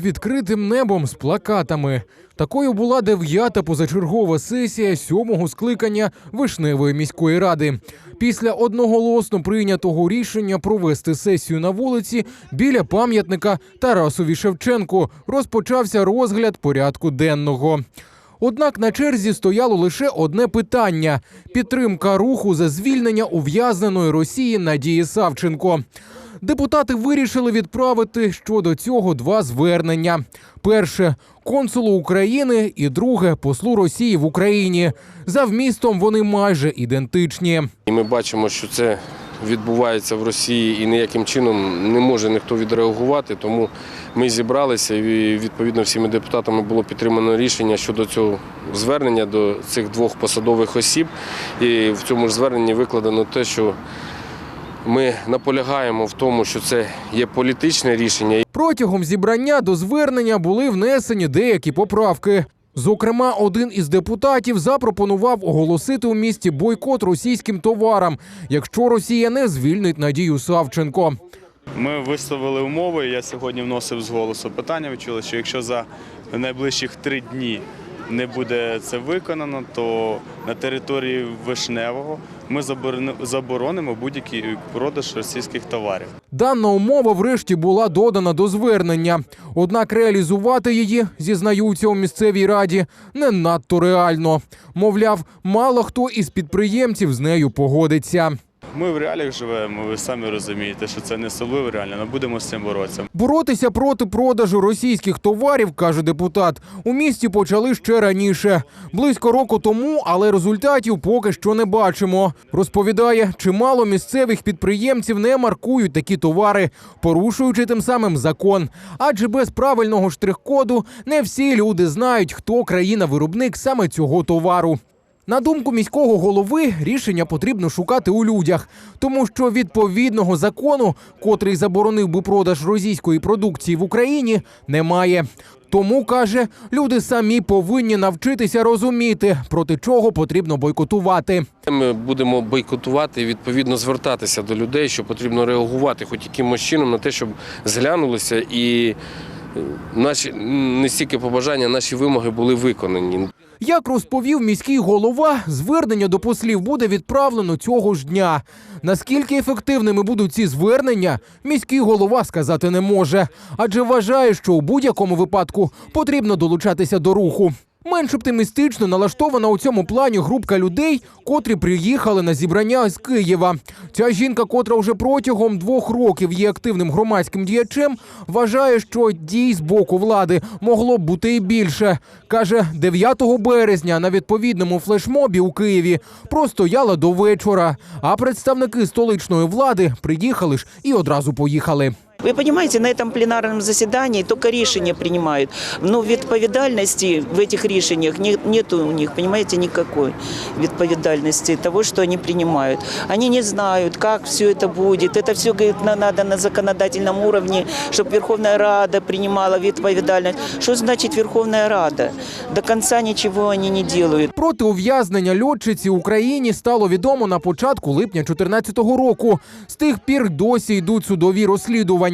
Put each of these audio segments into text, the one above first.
відкритим небом з плакатами. Такою була дев'ята позачергова сесія сьомого скликання Вишневої міської ради. Після одноголосно прийнятого рішення провести сесію на вулиці біля пам'ятника Тарасові Шевченку розпочався розгляд порядку денного. Однак на черзі стояло лише одне питання: підтримка руху за звільнення ув'язненої Росії Надії Савченко. Депутати вирішили відправити щодо цього два звернення: перше консулу України і друге послу Росії в Україні. За вмістом вони майже ідентичні. І ми бачимо, що це відбувається в Росії і ніяким чином не може ніхто відреагувати. Тому ми зібралися і відповідно всіми депутатами було підтримано рішення щодо цього звернення до цих двох посадових осіб. І в цьому ж зверненні викладено те, що ми наполягаємо в тому, що це є політичне рішення. Протягом зібрання до звернення були внесені деякі поправки. Зокрема, один із депутатів запропонував оголосити у місті бойкот російським товарам, якщо Росія не звільнить Надію Савченко. Ми висловили умови. Я сьогодні вносив з голосу питання. Ви чули, що якщо за найближчих три дні не буде це виконано, то на території Вишневого ми заборони- заборонимо будь-який продаж російських товарів. Дана умова врешті була додана до звернення. Однак реалізувати її, зізнаються у місцевій раді, не надто реально. Мовляв, мало хто із підприємців з нею погодиться. Ми в реаліях живемо. Ви самі розумієте, що це не особливо реально. але будемо з цим боротися. Боротися проти продажу російських товарів, каже депутат, у місті почали ще раніше, близько року тому, але результатів поки що не бачимо. Розповідає, чимало місцевих підприємців не маркують такі товари, порушуючи тим самим закон. Адже без правильного штрих-коду не всі люди знають, хто країна-виробник саме цього товару. На думку міського голови, рішення потрібно шукати у людях, тому що відповідного закону, котрий заборонив би продаж російської продукції в Україні, немає. Тому каже, люди самі повинні навчитися розуміти, проти чого потрібно бойкотувати. Ми будемо бойкотувати і відповідно звертатися до людей, що потрібно реагувати хоч якимось чином на те, щоб зглянулися і наші не стільки побажання, наші вимоги були виконані. Як розповів міський голова, звернення до послів буде відправлено цього ж дня. Наскільки ефективними будуть ці звернення, міський голова сказати не може, адже вважає, що у будь-якому випадку потрібно долучатися до руху. Менш оптимістично налаштована у цьому плані групка людей, котрі приїхали на зібрання з Києва. Ця жінка, котра вже протягом двох років є активним громадським діячем, вважає, що дій з боку влади могло б бути і більше. каже, 9 березня на відповідному флешмобі у Києві простояла до вечора. А представники столичної влади приїхали ж і одразу поїхали. Вы понимаете, на этом пленарном заседании только решения принимают. Но відповідальності в этих решениях не, нет у них, понимаете, никакой відповідальности того, что они принимают. Они не знают, как все это будет. Это все, говорит, на- надо на законодательном уровне, чтобы Верховная Рада принимала відповідальність. Что значит Верховная Рада? До конца ничего они не делают. Проти ув'язнення льотчиці Україні стало відомо на початку липня 2014 року. З тих пір досі йдуть судові розслідування.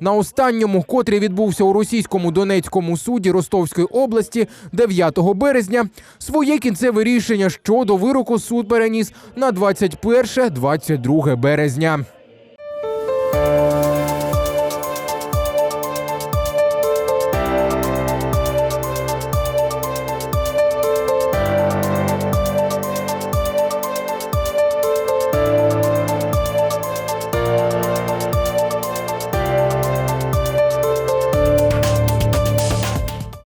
На останньому, котрий відбувся у російському Донецькому суді Ростовської області 9 березня, своє кінцеве рішення щодо вироку суд переніс на 21-22 березня.